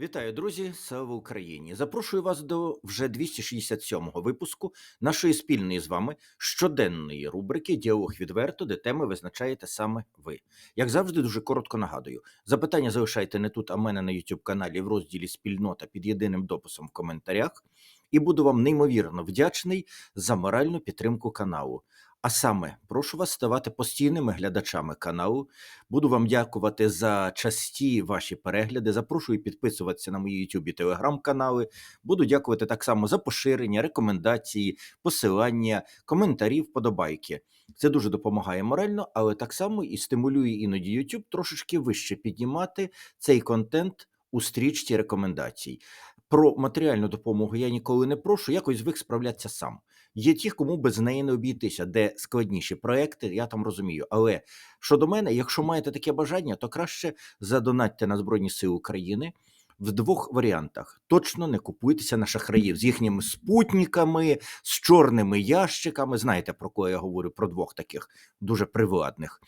Вітаю, друзі! Слава Україні! Запрошую вас до вже 267-го випуску нашої спільної з вами щоденної рубрики Діалог відверто, де теми визначаєте саме ви. Як завжди, дуже коротко нагадую: запитання залишайте не тут, а мене на youtube каналі в розділі Спільнота під єдиним дописом в коментарях. І буду вам неймовірно вдячний за моральну підтримку каналу. А саме, прошу вас ставати постійними глядачами каналу. Буду вам дякувати за часті ваші перегляди. Запрошую підписуватися на мої YouTube і Telegram канали. Буду дякувати так само за поширення, рекомендації, посилання, коментарі, вподобайки. Це дуже допомагає морально, але так само і стимулює іноді YouTube трошечки вище піднімати цей контент у стрічці рекомендацій. Про матеріальну допомогу я ніколи не прошу, якось звик справлятися сам. Є ті, кому без неї не обійтися, де складніші проекти, я там розумію. Але щодо мене, якщо маєте таке бажання, то краще задонатьте на Збройні Сили України в двох варіантах. Точно не купуйтеся на шахраїв з їхніми спутниками, з чорними ящиками. Знаєте, про кого я говорю? Про двох таких дуже привладних.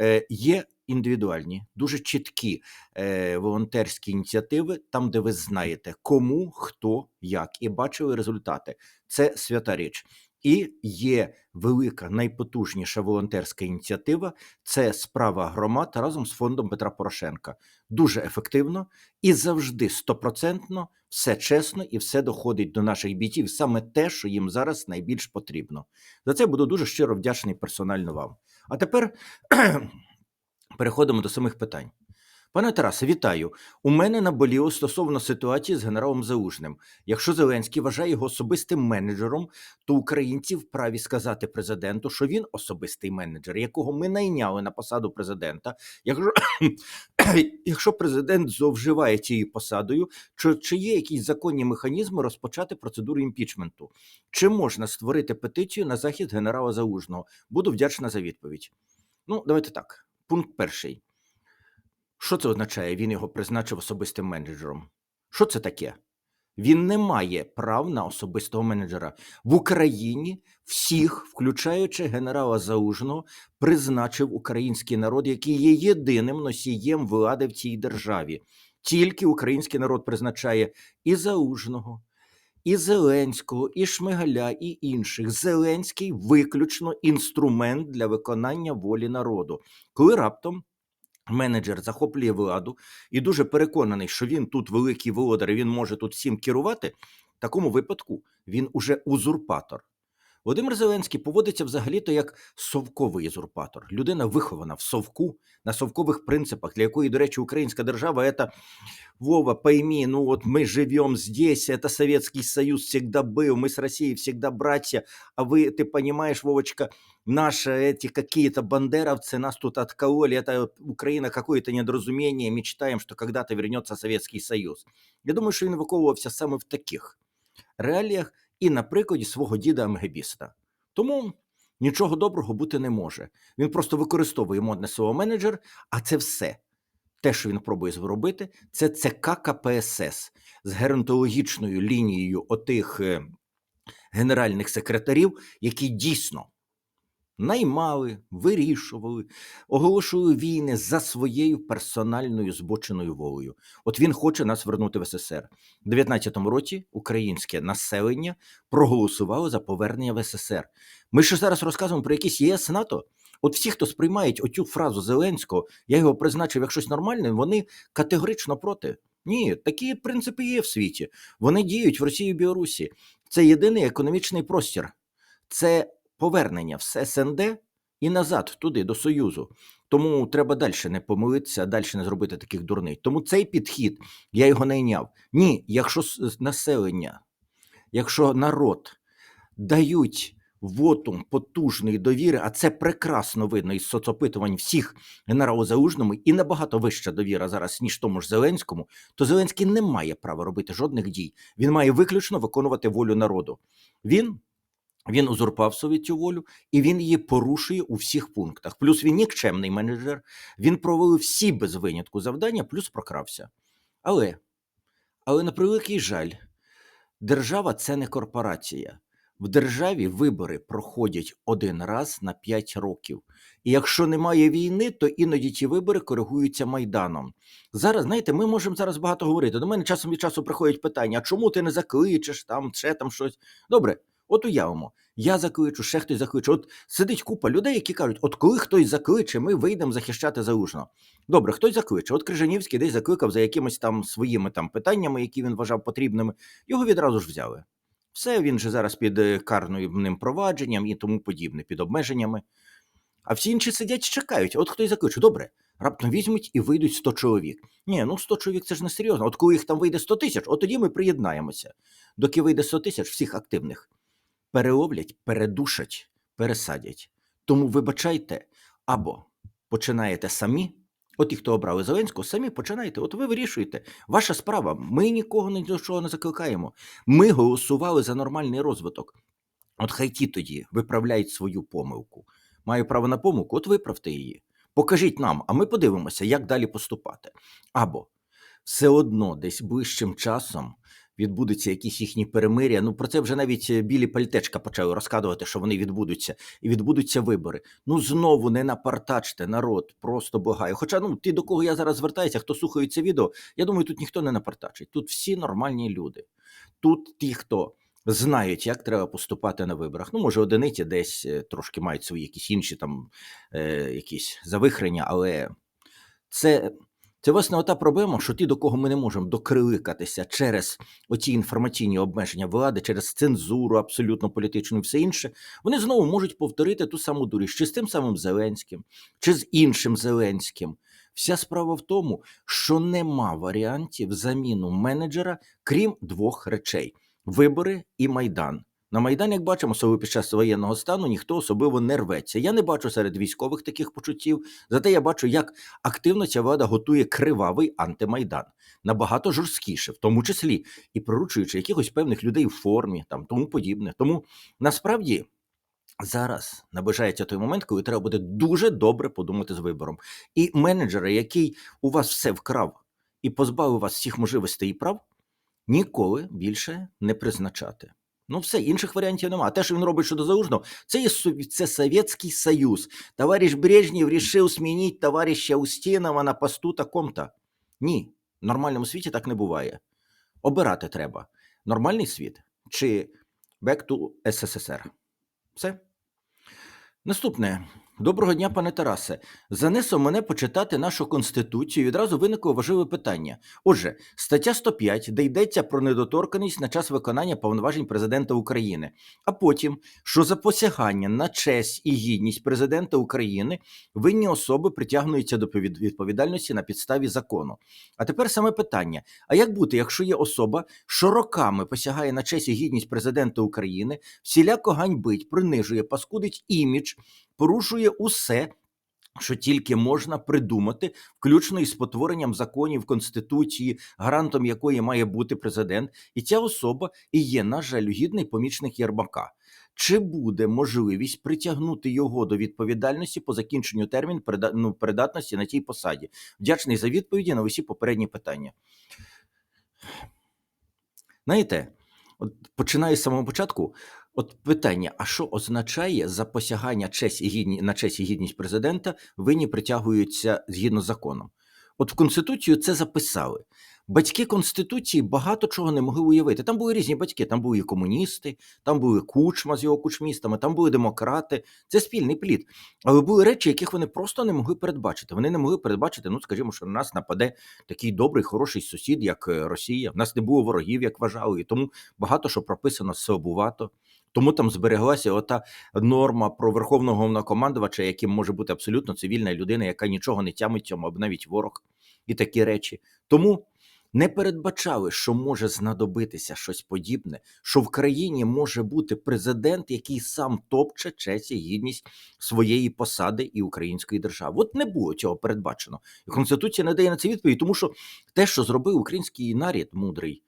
Е, є індивідуальні, дуже чіткі е, волонтерські ініціативи, там, де ви знаєте, кому, хто, як, і бачили результати. Це свята річ. І є велика, найпотужніша волонтерська ініціатива це справа громад разом з фондом Петра Порошенка. Дуже ефективно і завжди стопроцентно все чесно і все доходить до наших бійців, саме те, що їм зараз найбільш потрібно. За це буду дуже щиро вдячний персонально вам. А тепер переходимо до самих питань. Пане Тарасе, вітаю. У мене наболіло стосовно ситуації з генералом Залужним. Якщо Зеленський вважає його особистим менеджером, то українці вправі сказати президенту, що він особистий менеджер, якого ми найняли на посаду президента. Якщо, якщо президент зловживає цією посадою, чи, чи є якісь законні механізми розпочати процедуру імпічменту? Чи можна створити петицію на захід генерала Залужного? Буду вдячна за відповідь. Ну, давайте так. Пункт перший. Що це означає? Він його призначив особистим менеджером. Що це таке? Він не має прав на особистого менеджера в Україні. Всіх, включаючи генерала Заужного, призначив український народ, який є єдиним носієм влади в цій державі. Тільки український народ призначає і Заужного, і Зеленського, і Шмигаля, і інших. Зеленський виключно інструмент для виконання волі народу. Коли раптом менеджер захоплює владу і дуже переконаний, що він тут великий володар, він може тут всім керувати. В такому випадку він уже узурпатор. Володимир Зеленський поводиться взагалі-то як совковий узурпатор. Людина вихована в совку на совкових принципах, для якої, до речі, українська держава це Вова, пойми, ну от ми живемо здесь, это Советский Союз всегда был, мы с Россией всегда братья, а вы, ты понимаешь, Вовочка, наши эти какие-то бандеровцы нас тут откололи, это Украина какое-то недоразумение, мечтаем, что когда-то вернется Советский Союз. Я думаю, що він виховувався саме в таких реаліях і на прикладі свого діда Амгебіста. Тому нічого доброго бути не може. Він просто використовує модне слово менеджер, а це все. Те, що він пробує зробити, це ЦК КПСС з геронтологічною лінією отих е, генеральних секретарів, які дійсно наймали, вирішували, оголошували війни за своєю персональною збоченою волею. От він хоче нас вернути в СССР. У 19-му році українське населення проголосувало за повернення в СССР. Ми ще зараз розказуємо про якісь ЄС НАТО. От всі, хто сприймають оцю фразу Зеленського, я його призначив як щось нормальне, вони категорично проти. Ні, такі принципи є в світі. Вони діють в Росії і Білорусі. Це єдиний економічний простір. Це повернення в СНД і назад туди, до Союзу. Тому треба далі не помилитися, далі не зробити таких дурний. Тому цей підхід я його не йняв. Ні, якщо населення, якщо народ дають вотум потужної довіри, а це прекрасно видно із соцопитувань всіх генералу Залужному, і набагато вища довіра зараз, ніж тому ж Зеленському, то Зеленський не має права робити жодних дій. Він має виключно виконувати волю народу. Він він узурпав собі цю волю, і він її порушує у всіх пунктах. Плюс він нікчемний менеджер, він провалив всі без винятку завдання, плюс прокрався. Але, але на превеликий жаль, держава це не корпорація. В державі вибори проходять один раз на 5 років. І якщо немає війни, то іноді ті вибори коригуються майданом. Зараз, знаєте, ми можемо зараз багато говорити. До мене часом від часу приходять питання: а чому ти не закличеш там, ще там щось? Добре, от уявимо. Я закличу, ще хтось закличе. От сидить купа людей, які кажуть, от коли хтось закличе, ми вийдемо захищати залужно. Добре, хтось закличе. От Крижанівський десь закликав за якимись там своїми там питаннями, які він вважав потрібними. Його відразу ж взяли. Все, він же зараз під е, карним провадженням і тому подібне, під обмеженнями. А всі інші сидять, чекають. От хтось закличе, добре, раптом візьмуть і вийдуть 100 чоловік. Ні, ну 100 чоловік це ж не серйозно. От коли їх там вийде 100 тисяч, от тоді ми приєднаємося. Доки вийде 100 тисяч, всіх активних переловлять, передушать, пересадять. Тому вибачайте, або починаєте самі. От ті, хто обрали Зеленського, самі починайте. От ви вирішуєте. Ваша справа. Ми нікого ні до чого не закликаємо. Ми голосували за нормальний розвиток. От хай ті тоді виправляють свою помилку. Маю право на помилку, от виправте її. Покажіть нам, а ми подивимося, як далі поступати. Або все одно десь ближчим часом відбудуться якісь їхні перемиря. Ну про це вже навіть е, білі пальтечка почали розказувати, що вони відбудуться, і відбудуться вибори. Ну знову не напартачте народ, просто благаю. Хоча ну ті, до кого я зараз звертаюся, хто слухає це відео, я думаю, тут ніхто не напартачить. Тут всі нормальні люди. Тут ті, хто знають, як треба поступати на виборах. Ну, може, одиниці десь е, трошки мають свої якісь інші там е, якісь завихрення, але це. Це власне ота проблема, що ті, до кого ми не можемо докриликатися через оці інформаційні обмеження влади, через цензуру, абсолютно політичну і все інше, вони знову можуть повторити ту саму дурість, чи з тим самим Зеленським, чи з іншим Зеленським. Вся справа в тому, що нема варіантів заміну менеджера, крім двох речей: вибори і майдан. На Майдан, як бачимо, особливо під час воєнного стану ніхто особливо не рветься. Я не бачу серед військових таких почуттів. Зате я бачу, як активно ця влада готує кривавий антимайдан, набагато жорсткіше, в тому числі і проручуючи якихось певних людей в формі, там тому подібне. Тому насправді. Зараз наближається той момент, коли треба буде дуже добре подумати з вибором. І менеджера, який у вас все вкрав і позбавив вас всіх можливостей і прав, ніколи більше не призначати. Ну, все, інших варіантів немає. А те, що він робить щодо залужного, це є це Совєтський Союз. Товариш Брежнєв рішив змінити товариша Устінова на посту таком-то. Ні, в нормальному світі так не буває. Обирати треба. Нормальний світ чи back to СССР. Все. Наступне. Доброго дня, пане Тарасе. Занесо мене почитати нашу конституцію. Відразу виникло важливе питання. Отже, стаття 105, де йдеться про недоторканість на час виконання повноважень президента України. А потім, що за посягання на честь і гідність президента України винні особи притягнуються до відповідальності на підставі закону. А тепер саме питання: а як бути, якщо є особа, що роками посягає на честь і гідність президента України, всіляко ганьбить, принижує, паскудить імідж, порушує усе, що тільки можна придумати, включно із спотворенням законів Конституції, гарантом якої має бути президент, і ця особа і є, на жаль, гідний помічник Єрмака. Чи буде можливість притягнути його до відповідальності по закінченню терміну ну, передатності на тій посаді? Вдячний за відповіді на усі попередні питання. Знаєте, от починаю з самого початку. От питання: а що означає за посягання честь і гідні, на честь і гідність президента винні притягуються згідно з законом? От в Конституцію це записали. Батьки Конституції багато чого не могли уявити. Там були різні батьки, там були і комуністи, там були кучма з його кучмістами, там були демократи. Це спільний плід. Але були речі, яких вони просто не могли передбачити. Вони не могли передбачити, ну скажімо, що на нас нападе такий добрий, хороший сусід, як е, Росія. В нас не було ворогів, як вважали, і тому багато що прописано слабувато. Тому там збереглася ота норма про верховного головнокомандувача, яким може бути абсолютно цивільна людина, яка нічого не тямить цьому, або навіть ворог, і такі речі. Тому не передбачали, що може знадобитися щось подібне, що в країні може бути президент, який сам топче честь і гідність своєї посади і української держави. От не було цього передбачено. І Конституція не дає на це відповідь, тому що те, що зробив український нарід мудрий.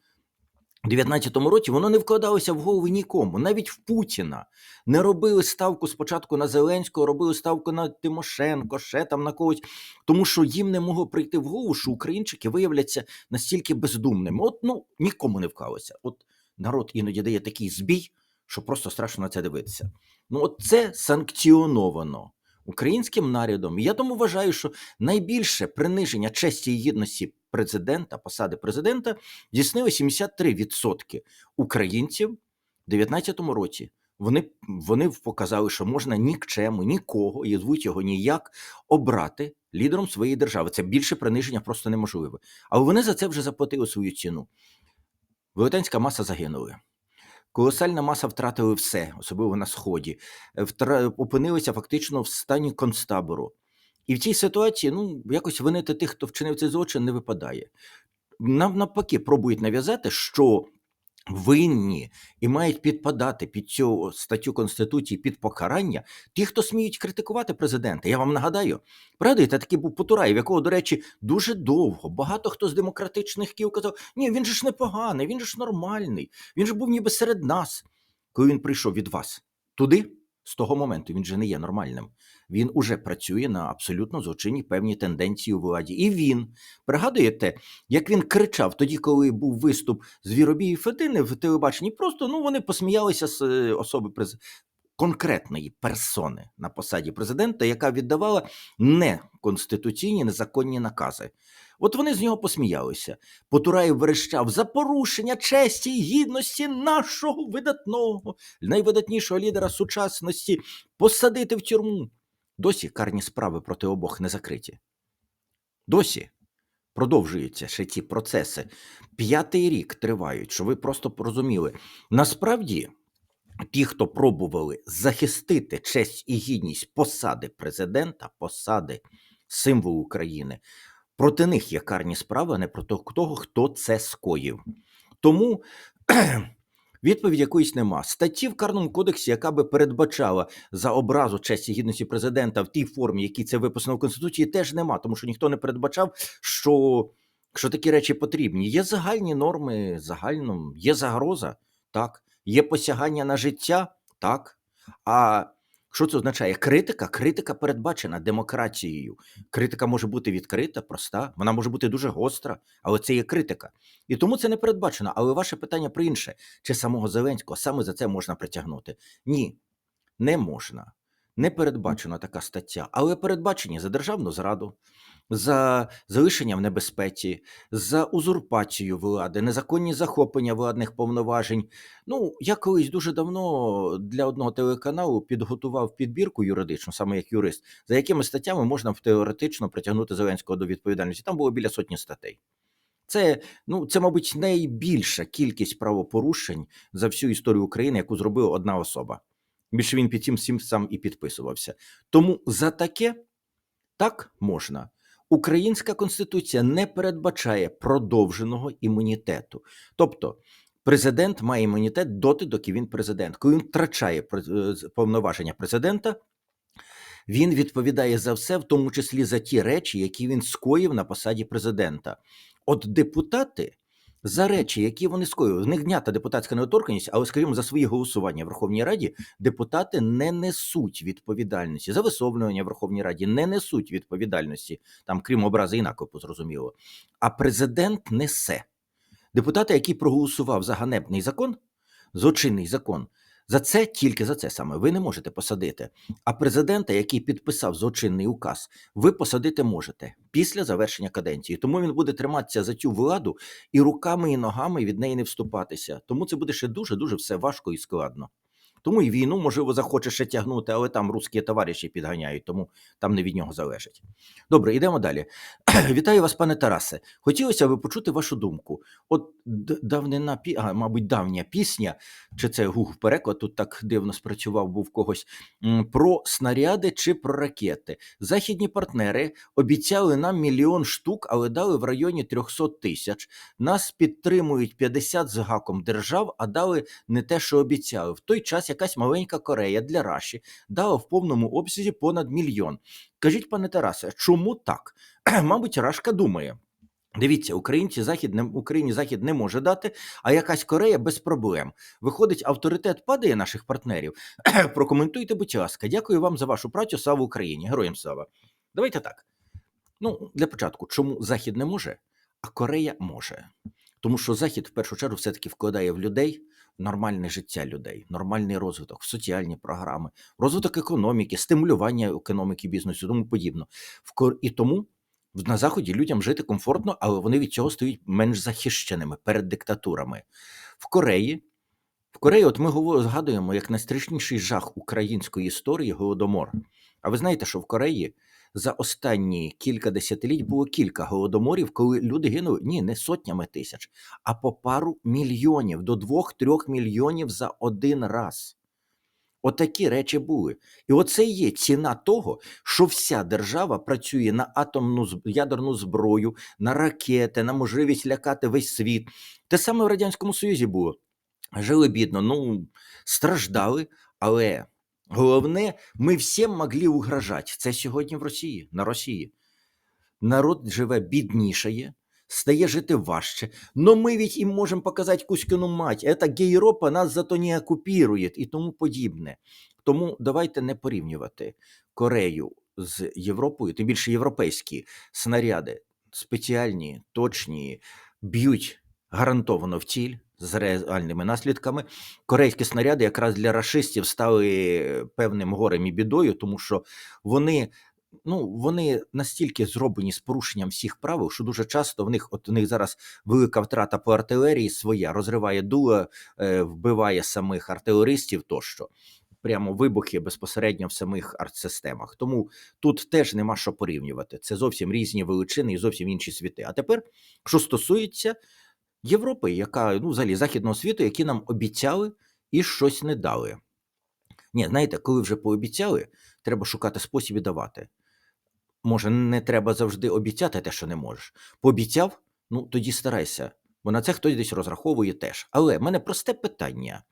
У 19-му році воно не вкладалося в голови нікому, навіть в Путіна. Не робили ставку спочатку на Зеленського, робили ставку на Тимошенко, ще там на когось, тому що їм не могло прийти в голову, що українчики виявляться настільки бездумними. От ну нікому не вклалося. От народ іноді дає такий збій, що просто страшно на це дивитися. Ну, от це санкціоновано українським нарядом. І я тому вважаю, що найбільше приниження честі і гідності президента, посади президента, здійснили 73% українців в 2019 році. Вони, вони показали, що можна нікчему, нікого, і звуть його ніяк, обрати лідером своєї держави. Це більше приниження просто неможливе. Але вони за це вже заплатили свою ціну. Велетенська маса загинули. Колосальна маса втратили все, особливо на сході, Е, втра... опинилися фактично в стані концтабору. І в цій ситуації ну, якось винити тих, хто вчинив цей злочин, не випадає. Нам навпаки пробують нав'язати, що винні і мають підпадати під цю статтю Конституції під покарання ті, хто сміють критикувати президента. Я вам нагадаю, пригадуєте, такий був Потураєв, якого, до речі, дуже довго багато хто з демократичних кіл казав: ні, він же ж непоганий, він же ж нормальний, він же був ніби серед нас. Коли він прийшов від вас туди, з того моменту він же не є нормальним. Він уже працює на абсолютно злочинні певні тенденції у владі. І він пригадуєте, як він кричав тоді, коли був виступ Звіробії Федини в телебаченні, просто ну вони посміялися з е, особи през... конкретної персони на посаді президента, яка віддавала неконституційні незаконні накази. От вони з нього посміялися. Потураєв верещав за порушення честі і гідності нашого видатного, найвидатнішого лідера сучасності посадити в тюрму. Досі карні справи проти обох не закриті. Досі продовжуються ще ті процеси. П'ятий рік тривають, що ви просто порозуміли. Насправді, ті, хто пробували захистити честь і гідність посади президента, посади символу України, проти них є карні справи, а не проти того, хто це скоїв. Тому відповіді якоїсь нема. Статті в Карному кодексі, яка би передбачала за образу честі гідності президента в тій формі, якій це виписано в Конституції, теж нема, тому що ніхто не передбачав, що, що такі речі потрібні. Є загальні норми, загально, є загроза, так, є посягання на життя, так. А що це означає? Критика? Критика передбачена демократією. Критика може бути відкрита, проста, вона може бути дуже гостра, але це є критика. І тому це не передбачено. Але ваше питання про інше: чи самого Зеленського саме за це можна притягнути? Ні, не можна. Не передбачена така стаття, але передбачені за державну зраду, за залишення в небезпеці, за узурпацію влади, незаконні захоплення владних повноважень. Ну, я колись дуже давно для одного телеканалу підготував підбірку юридичну, саме як юрист, за якими статтями можна теоретично притягнути Зеленського до відповідальності. Там було біля сотні статей. Це, ну, це, мабуть, найбільша кількість правопорушень за всю історію України, яку зробила одна особа. Більше він під цим всім сам і підписувався. Тому за таке так можна. Українська конституція не передбачає продовженого імунітету. Тобто президент має імунітет доти, доки він президент. Коли він втрачає е, повноваження президента, він відповідає за все, в тому числі за ті речі, які він скоїв на посаді президента. От депутати за речі, які вони скоїли, в них знята депутатська недоторканність, але, скажімо, за свої голосування в Верховній Раді депутати не несуть відповідальності за висловлювання в Верховній Раді, не несуть відповідальності, там, крім образи і накопу, зрозуміло. А президент несе. Депутати, які проголосував за ганебний закон, злочинний закон, за це тільки за це саме ви не можете посадити. А президента, який підписав злочинний указ, ви посадити можете після завершення каденції. Тому він буде триматися за цю владу і руками і ногами від неї не вступатися. Тому це буде ще дуже дуже все важко і складно. Тому і війну, можливо, захоче ще тягнути, але там русські товариші підганяють, тому там не від нього залежить. Добре, йдемо далі. Вітаю вас, пане Тарасе. Хотілося б почути вашу думку. От давнина, а, мабуть, давня пісня, чи це гуг переклад тут так дивно спрацював, був когось про снаряди чи про ракети. Західні партнери обіцяли нам мільйон штук, але дали в районі 300 тисяч. Нас підтримують 50 з гаком держав, а дали не те, що обіцяли. В той час якась маленька Корея для Раші дала в повному обсязі понад мільйон. Кажіть, пане Тарасе, чому так? Мабуть, Рашка думає. Дивіться, українці захід не Україні захід не може дати, а якась Корея без проблем. Виходить, авторитет падає наших партнерів. Прокоментуйте, будь ласка. Дякую вам за вашу працю. Слава Україні! Героям слава! Давайте так. Ну, для початку, чому Захід не може, а Корея може? Тому що Захід в першу чергу все-таки вкладає в людей нормальне життя людей, нормальний розвиток, соціальні програми, розвиток економіки, стимулювання економіки, бізнесу, тому подібно. І тому на Заході людям жити комфортно, але вони від цього стають менш захищеними перед диктатурами. В Кореї. В Кореї, от ми згадуємо як найстрашніший жах української історії голодомор. А ви знаєте, що в Кореї за останні кілька десятиліть було кілька голодоморів, коли люди гинули ні, не сотнями тисяч, а по пару мільйонів до двох-трьох мільйонів за один раз. Отакі речі були. І оце є ціна того, що вся держава працює на атомну ядерну зброю, на ракети, на можливість лякати весь світ. Те саме в Радянському Союзі було. Жили бідно, ну страждали, але головне, ми всім могли угрожати. Це сьогодні в Росії, на Росії. Народ живе біднішає, стає жити важче. Но ми ведь їм можемо показати Кузькину мать. Ета Європа нас зато не окупірує і тому подібне. Тому давайте не порівнювати Корею з Європою, тим більше європейські снаряди спеціальні, точні, б'ють гарантовано в ціль з реальними наслідками. Корейські снаряди якраз для рашистів стали певним горем і бідою, тому що вони ну, вони настільки зроблені з порушенням всіх правил, що дуже часто в них, от у них зараз велика втрата по артилерії своя, розриває дуло, е, вбиває самих артилеристів тощо. Прямо вибухи безпосередньо в самих артсистемах. Тому тут теж нема що порівнювати. Це зовсім різні величини і зовсім інші світи. А тепер, що стосується Європи, яка ну, взагалі західного світу, які нам обіцяли і щось не дали. Ні, знаєте, коли вже пообіцяли, треба шукати спосіб і давати. Може, не треба завжди обіцяти те, що не можеш. Пообіцяв, ну тоді старайся, бо на це хтось десь розраховує теж. Але в мене просте питання: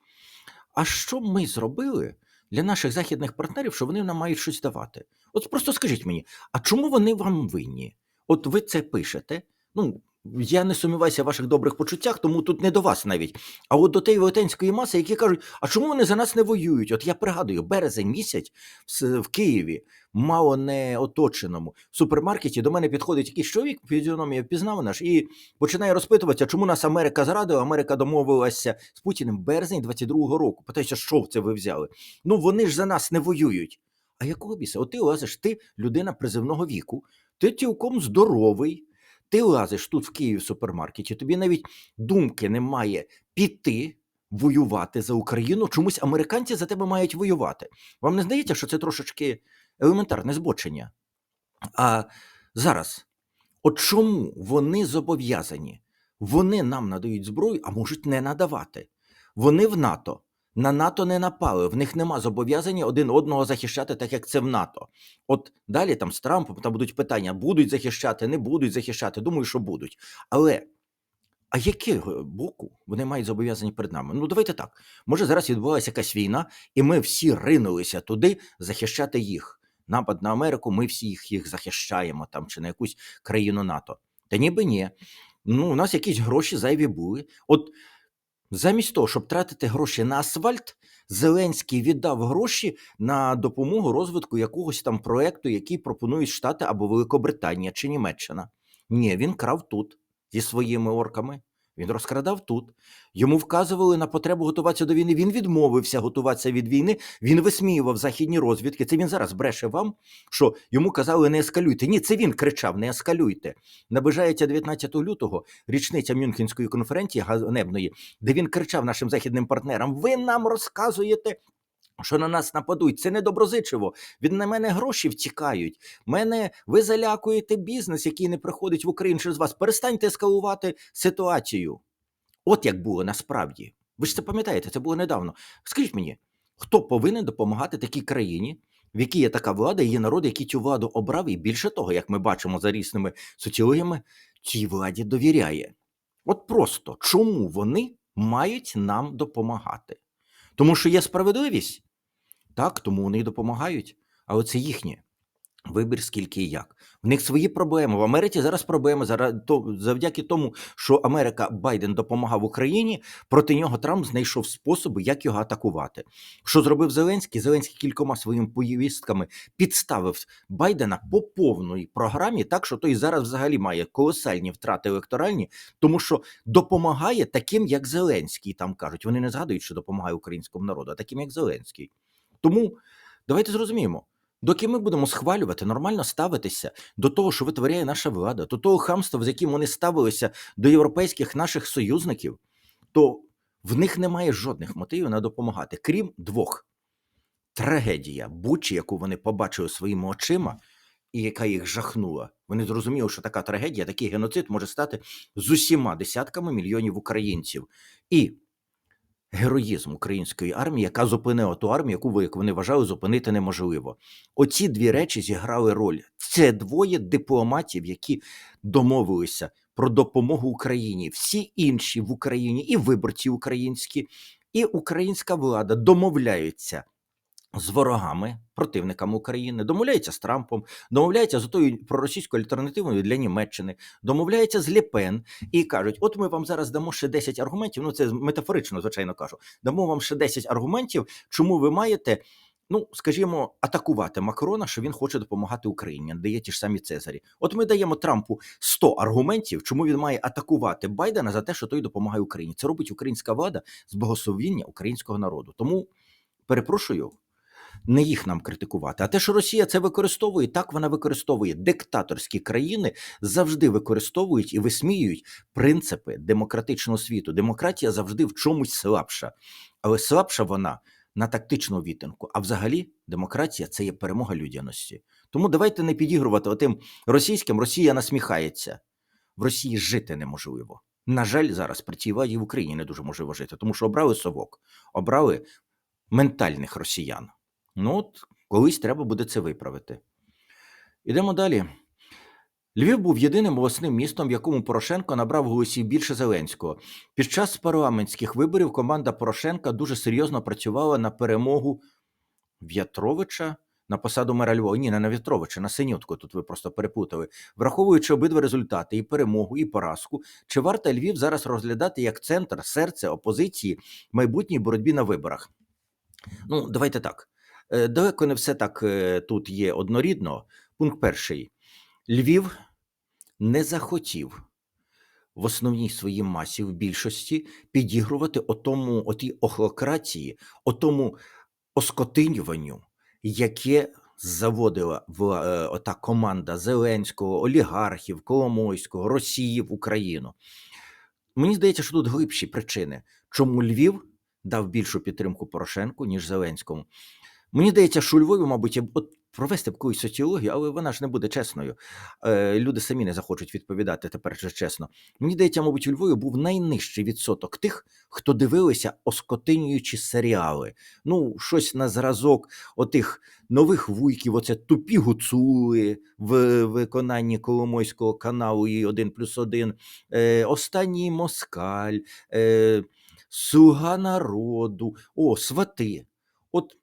а що ми зробили для наших західних партнерів, що вони нам мають щось давати? От просто скажіть мені, а чому вони вам винні? От ви це пишете. Ну, я не сумніваюся в ваших добрих почуттях, тому тут не до вас навіть. А от до тієї велетенської маси, які кажуть, а чому вони за нас не воюють? От я пригадую, березень місяць в, Києві, мало не оточеному, в супермаркеті до мене підходить якийсь чоловік, фізіономія впізнав наш, і починає розпитуватися, чому нас Америка зрадила, Америка домовилася з Путіним березень 22-го року. Питається, що це ви взяли? Ну вони ж за нас не воюють. А якого біса? От ти лазиш, ти людина призивного віку, ти цілком здоровий. Ти лазиш тут в Києві в супермаркеті, тобі навіть думки немає піти воювати за Україну. Чомусь американці за тебе мають воювати. Вам не здається, що це трошечки елементарне збочення? А зараз, от чому вони зобов'язані? Вони нам надають зброю, а можуть не надавати. Вони в НАТО. На НАТО не напали, в них нема зобов'язання один одного захищати, так як це в НАТО. От далі там з Трампом там будуть питання: будуть захищати, не будуть захищати. Думаю, що будуть. Але а якого боку вони мають зобов'язані перед нами? Ну давайте так. Може, зараз відбувалася якась війна, і ми всі ринулися туди захищати їх. Напад на Америку, ми всі їх, їх захищаємо там чи на якусь країну НАТО. Та ніби ні. Ну, у нас якісь гроші зайві були. От замість того, щоб тратити гроші на асфальт, Зеленський віддав гроші на допомогу розвитку якогось там проекту, який пропонують Штати або Великобританія чи Німеччина. Ні, він крав тут зі своїми орками. Він розкрадав тут. Йому вказували на потребу готуватися до війни. Він відмовився готуватися від війни. Він висміював західні розвідки. Це він зараз бреше вам, що йому казали не ескалюйте. Ні, це він кричав: не ескалюйте. Наближається 19 лютого, річниця Мюнхенської конференції ганебної, де він кричав нашим західним партнерам: Ви нам розказуєте. Що на нас нападуть, це недоброзичиво. Від на мене гроші втікають. Мене ви залякуєте бізнес, який не приходить в Україну через вас. Перестаньте ескалувати ситуацію. От як було насправді. Ви ж це пам'ятаєте, це було недавно. Скажіть мені, хто повинен допомагати такій країні, в якій є така влада, і є народ, який цю владу обрав, і більше того, як ми бачимо за різними соціологіями, цій владі довіряє. От просто чому вони мають нам допомагати? Тому що є справедливість. Так, тому вони допомагають, але це їхнє. Вибір скільки і як. В них свої проблеми. В Америці зараз проблеми завдяки тому, що Америка Байден допомагав Україні. Проти нього Трамп знайшов способи, як його атакувати. Що зробив Зеленський? Зеленський кількома своїми повістками підставив Байдена по повній програмі, так що той зараз взагалі має колосальні втрати електоральні, тому що допомагає таким, як Зеленський. Там кажуть, вони не згадують, що допомагає українському народу, а таким як Зеленський. Тому давайте зрозуміємо. Доки ми будемо схвалювати, нормально ставитися до того, що витворяє наша влада, до того хамства, з яким вони ставилися до європейських наших союзників, то в них немає жодних мотивів на допомагати, крім двох: трагедія Бучі, яку вони побачили своїми очима, і яка їх жахнула. Вони зрозуміли, що така трагедія, такий геноцид може стати з усіма десятками мільйонів українців. І героїзм української армії, яка зупинила ту армію, яку ви, як вони вважали, зупинити неможливо. Оці дві речі зіграли роль. Це двоє дипломатів, які домовилися про допомогу Україні. Всі інші в Україні, і виборці українські, і українська влада домовляються. З ворогами, противниками України, домовляється з Трампом, домовляється з тою проросійською альтернативою для Німеччини, домовляється з Лєпен і кажуть: от ми вам зараз дамо ще 10 аргументів. Ну це метафорично, звичайно кажу. Дамо вам ще 10 аргументів, чому ви маєте, ну скажімо, атакувати Макрона, що він хоче допомагати Україні, дає ті ж самі Цезарі. От ми даємо Трампу 100 аргументів, чому він має атакувати Байдена за те, що той допомагає Україні. Це робить українська влада з благословіння українського народу. Тому перепрошую не їх нам критикувати. А те, що Росія це використовує, так вона використовує. Диктаторські країни завжди використовують і висміюють принципи демократичного світу. Демократія завжди в чомусь слабша, але слабша вона на тактичну відтинку. А взагалі, демократія це є перемога людяності. Тому давайте не підігрувати отим російським. Росія насміхається. В Росії жити неможливо. На жаль, зараз при цій владі в Україні не дуже можливо жити, тому що обрали совок, обрали ментальних росіян. Ну, от колись треба буде це виправити. Ідемо далі. Львів був єдиним обласним містом, в якому Порошенко набрав голосів більше Зеленського. Під час парламентських виборів команда Порошенка дуже серйозно працювала на перемогу В'ятровича на посаду мера Львова. Ні, не на В'ятровича, на Синютку. Тут ви просто перепутали. Враховуючи обидва результати, і перемогу, і поразку, чи варто Львів зараз розглядати як центр, серце опозиції в майбутній боротьбі на виборах? Ну, давайте так. Е, Далеко не все так е, тут є однорідно. Пункт перший: Львів не захотів в основній своїй масі в більшості підігрувати отому, отій охлократії, отому оскотинюванню, яке заводила е, ота команда Зеленського, олігархів, Коломойського, Росії в Україну. Мені здається, що тут глибші причини, чому Львів дав більшу підтримку Порошенку, ніж Зеленському. Мені здається, що у Львові, мабуть, от провести б якусь соціологію, але вона ж не буде чесною. Е, люди самі не захочуть відповідати тепер вже чесно. Мені здається, мабуть, у Львові був найнижчий відсоток тих, хто дивилися оскотинюючі серіали. Ну, щось на зразок отих нових вуйків, оце тупі гуцули в виконанні Коломойського каналу і 1 плюс 1, е, Останній москаль, е, Слуга народу, о, свати. От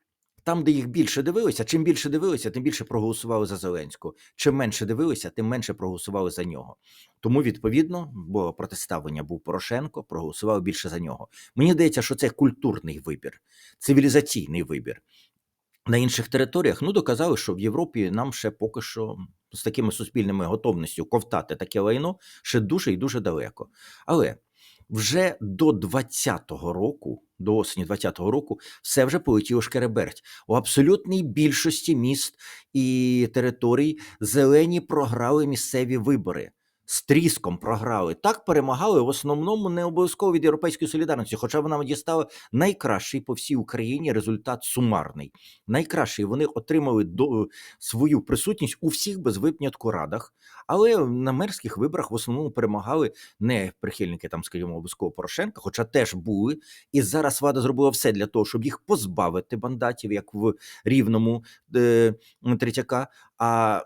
там, де їх більше дивилися, чим більше дивилися, тим більше проголосували за Зеленського. Чим менше дивилися, тим менше проголосували за нього. Тому, відповідно, бо протиставлення був Порошенко, проголосували більше за нього. Мені здається, що це культурний вибір, цивілізаційний вибір. На інших територіях ну доказали, що в Європі нам ще поки що з такими суспільними готовністю ковтати таке лайно ще дуже і дуже далеко. Але вже до 20-го року, до осені 20-го року, все вже полетіло шкереберть. У абсолютній більшості міст і територій зелені програли місцеві вибори. З тріском програли. Так перемагали в основному не обов'язково від європейської солідарності, хоча вона дістала найкращий по всій Україні результат сумарний. Найкращий вони отримали до свою присутність у всіх без винятку радах, але на мерських виборах в основному перемагали не прихильники там, скажімо, обов'язково Порошенка, хоча теж були. І зараз влада зробила все для того, щоб їх позбавити бандатів, як в рівному е, Третяка. А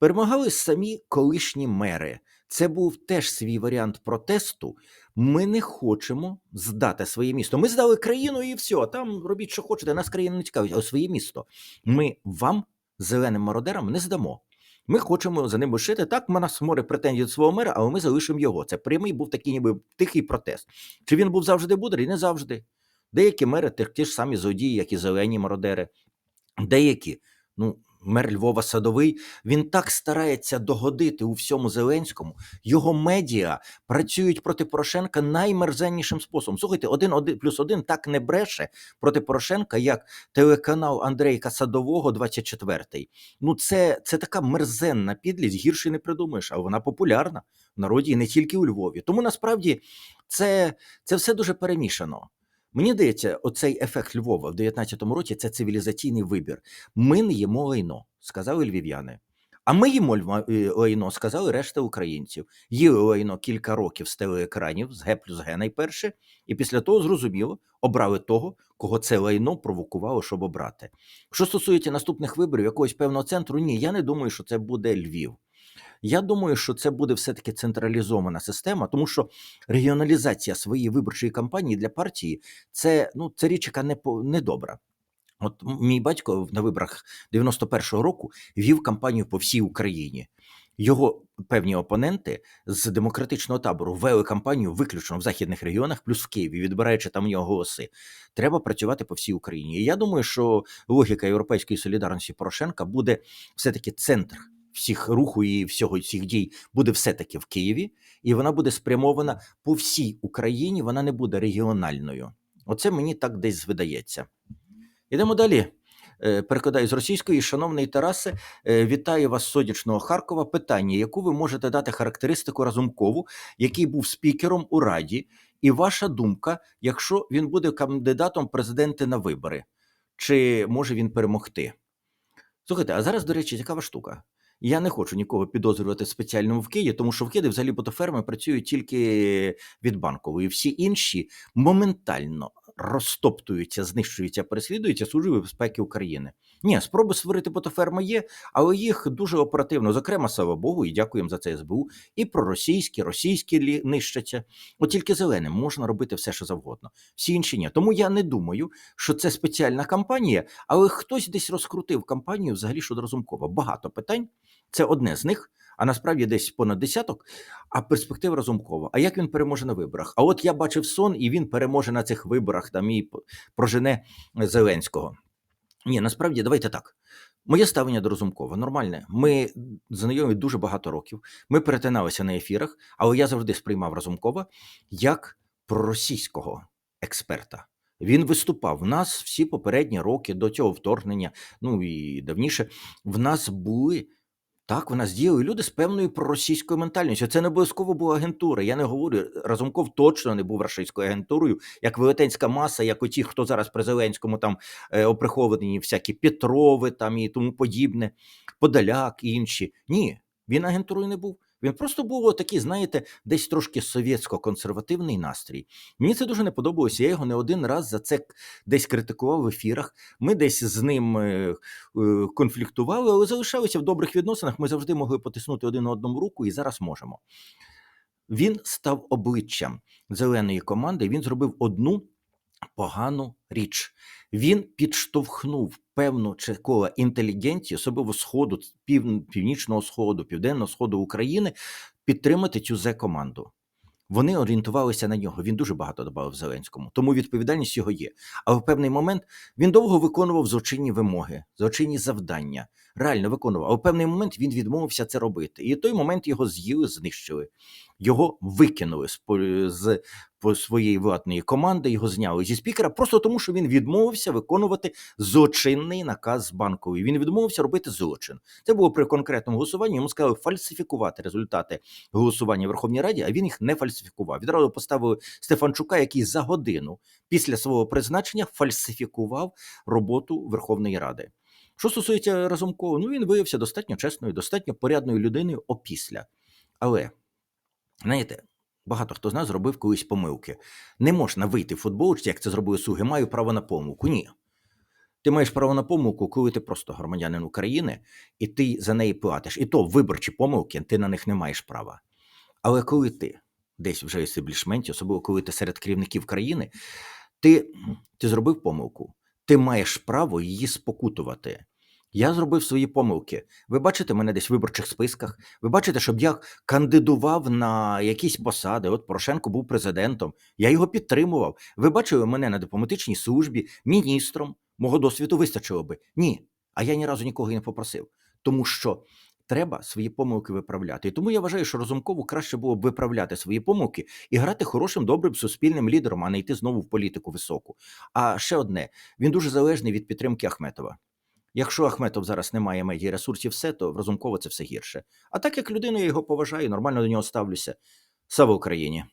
перемагали самі колишні мери. Це був теж свій варіант протесту. Ми не хочемо здати своє місто. Ми здали країну і все. Там робіть, що хочете. Нас країна не цікавить, а своє місто. Ми вам зеленим мародерам не здамо. Ми хочемо за ним шити. Так, у нас море претензій до свого мера, але ми залишимо його. Це прямий був такий ніби тихий протест. Чи він був завжди мудрий? Не завжди. Деякі мери ті ж самі злодії, як і зелені мародери. Деякі, ну, мер Львова Садовий, він так старається догодити у всьому Зеленському. Його медіа працюють проти Порошенка наймерзеннішим способом. Слухайте, один, один плюс один так не бреше проти Порошенка, як телеканал Андрейка Садового, 24-й. Ну, це, це така мерзенна підлість, гірше не придумаєш, а вона популярна в народі і не тільки у Львові. Тому насправді це, це все дуже перемішано. Мені здається, оцей ефект Львова в 19-му році це цивілізаційний вибір. Ми не їмо лайно, сказали львів'яни. А ми їмо е, лайно, сказали решта українців. Їли лайно кілька років з телеекранів, з Г плюс Г найперше, і після того зрозуміло, обрали того, кого це лайно провокувало, щоб обрати. Що стосується наступних виборів якогось певного центру, ні, я не думаю, що це буде Львів. Я думаю, що це буде все-таки централізована система, тому що регіоналізація своєї виборчої кампанії для партії це, ну, це річ, яка не, добра. От мій батько на виборах 91-го року вів кампанію по всій Україні. Його певні опоненти з демократичного табору вели кампанію виключно в західних регіонах, плюс в Києві, відбираючи там у нього голоси. Треба працювати по всій Україні. І я думаю, що логіка європейської солідарності Порошенка буде все-таки центр всіх руху і всього всіх дій буде все-таки в Києві, і вона буде спрямована по всій Україні. Вона не буде регіональною. Оце мені так десь видається. Ідемо далі. Е, Перекладаю з російської. Шановний Тарасе, е, вітаю вас з сонячного Харкова. Питання, яку ви можете дати характеристику Разумкову, який був спікером у Раді, і ваша думка, якщо він буде кандидатом в президенти на вибори, чи може він перемогти? Слухайте, а зараз, до речі, цікава штука. Я не хочу нікого підозрювати спеціальному в Києві, тому що в Києві взагалі ботоферми працюють тільки від банкової. Всі інші моментально розтоптуються, знищуються, переслідуються служби безпеки України. Ні, спроби створити ботоферми є, але їх дуже оперативно, зокрема, слава Богу, і дякуємо за це СБУ. І проросійські, російські нищаться. От тільки зеленим можна робити все, що завгодно. Всі інші ні. Тому я не думаю, що це спеціальна кампанія, але хтось десь розкрутив кампанію взагалі щодо Разумкова. Багато питань. Це одне з них, а насправді десь понад десяток. А перспектива Разумкова. А як він переможе на виборах? А от я бачив сон, і він переможе на цих виборах там і прожене Зеленського. Ні, насправді давайте так. Моє ставлення до Разумкова нормальне. Ми знайомі дуже багато років. Ми перетиналися на ефірах, але я завжди сприймав Разумкова як проросійського експерта. Він виступав в нас всі попередні роки до цього вторгнення, ну і давніше. В нас були так, в нас діяли люди з певною проросійською ментальністю. Це не обов'язково була агентура. Я не говорю, Разумков точно не був російською агентурою, як велетенська маса, як оті, хто зараз при Зеленському там е, оприховані всякі Петрови там і тому подібне, Подоляк і інші. Ні, він агентурою не був. Він просто був такий, знаєте, десь трошки совєтсько-консервативний настрій. Мені це дуже не подобалося. Я його не один раз за це десь критикував в ефірах. Ми десь з ним е, е, конфліктували, але залишалися в добрих відносинах. Ми завжди могли потиснути один одному руку і зараз можемо. Він став обличчям зеленої команди. Він зробив одну погану річ. Він підштовхнув певну кола інтелігенції, особливо сходу, пів, північного сходу, південного сходу України, підтримати цю зе команду. Вони орієнтувалися на нього. Він дуже багато додав Зеленському, тому відповідальність його є. Але в певний момент він довго виконував злочинні вимоги, злочинні завдання. Реально виконував. Але в певний момент він відмовився це робити. І в той момент його з'їли, знищили. Його викинули з, з по своєї владної команди, його зняли зі спікера, просто тому, що він відмовився виконувати злочинний наказ банковий. Він відмовився робити злочин. Це було при конкретному голосуванні. Йому сказали фальсифікувати результати голосування в Верховній Раді, а він їх не фальсифікував. Відразу поставили Стефанчука, який за годину після свого призначення фальсифікував роботу Верховної Ради. Що стосується Разумкова, ну він виявився достатньо чесною, достатньо порядною людиною опісля. Але знаєте, багато хто з нас зробив колись помилки. Не можна вийти в футболочці, як це зробили Суги, маю право на помилку. Ні. Ти маєш право на помилку, коли ти просто громадянин України, і ти за неї платиш. І то виборчі помилки, ти на них не маєш права. Але коли ти десь вже естеблішменті, особливо коли ти серед керівників країни, ти, ти зробив помилку, ти маєш право її спокутувати. Я зробив свої помилки. Ви бачите мене десь в виборчих списках. Ви бачите, щоб я кандидував на якісь посади. От Порошенко був президентом. Я його підтримував. Ви бачили мене на дипломатичній службі, міністром. Мого досвіду вистачило би. Ні. А я ні разу нікого не попросив. Тому що треба свої помилки виправляти. І тому я вважаю, що Разумкову краще було б виправляти свої помилки і грати хорошим, добрим суспільним лідером, а не йти знову в політику високу. А ще одне: він дуже залежний від підтримки Ахметова. Якщо Ахметов зараз не має медіаресурсів, все, то в Разумкова це все гірше. А так як людину я його поважаю, нормально до нього ставлюся. Слава Україні!